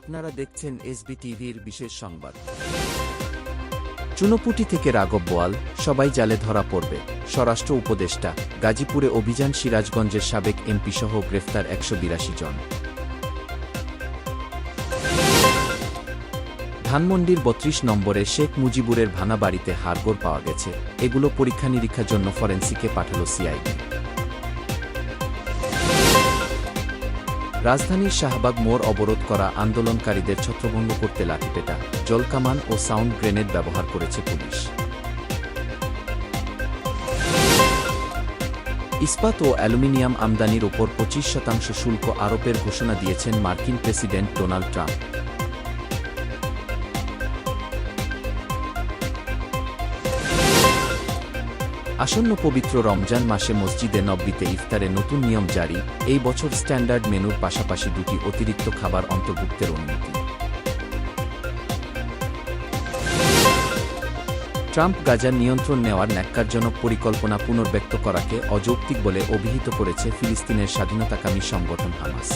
আপনারা দেখছেন এসবি টিভির বিশেষ সংবাদ। চুনোপুটি থেকে রাঘব বোয়াল, সবাই জালে ধরা পড়বে, স্বরাষ্ট্র উপদেষ্টা, গাজীপুরে অভিযান সিরাজগঞ্জের সাবেক এমপি সহ গ্রেফতার একশো বিরাশি জন। ধানমন্ডির বত্রিশ নম্বরে শেখ মুজিবুরের ভানা বাড়িতে হাড়গোড় পাওয়া গেছে, এগুলো পরীক্ষা নিরীক্ষার জন্য ফরেন্সিকে পাঠালো সিআইডি। রাজধানীর শাহবাগ মোড় অবরোধ করা আন্দোলনকারীদের ছত্রভঙ্গ করতে লাঠিপেটা, জলকামান ও সাউন্ড গ্রেনেড ব্যবহার করেছে পুলিশ। ইস্পাত ও অ্যালুমিনিয়াম আমদানির ওপর পঁচিশ শতাংশ শুল্ক আরোপের ঘোষণা দিয়েছেন মার্কিন প্রেসিডেন্ট ডোনাল্ড ট্রাম্প। আসন্ন পবিত্র রমজান মাসে মসজিদে নব্বিতে ইফতারে নতুন নিয়ম জারি, এই বছর স্ট্যান্ডার্ড মেনুর পাশাপাশি দুটি অতিরিক্ত খাবার অন্তর্ভুক্তের অনুমতি। ট্রাম্প গাজার নিয়ন্ত্রণ নেওয়ার ন্যাক্কারজনক পরিকল্পনা পুনর্ব্যক্ত করাকে অযৌক্তিক বলে অভিহিত করেছে ফিলিস্তিনের স্বাধীনতাকামী সংগঠন হামাস।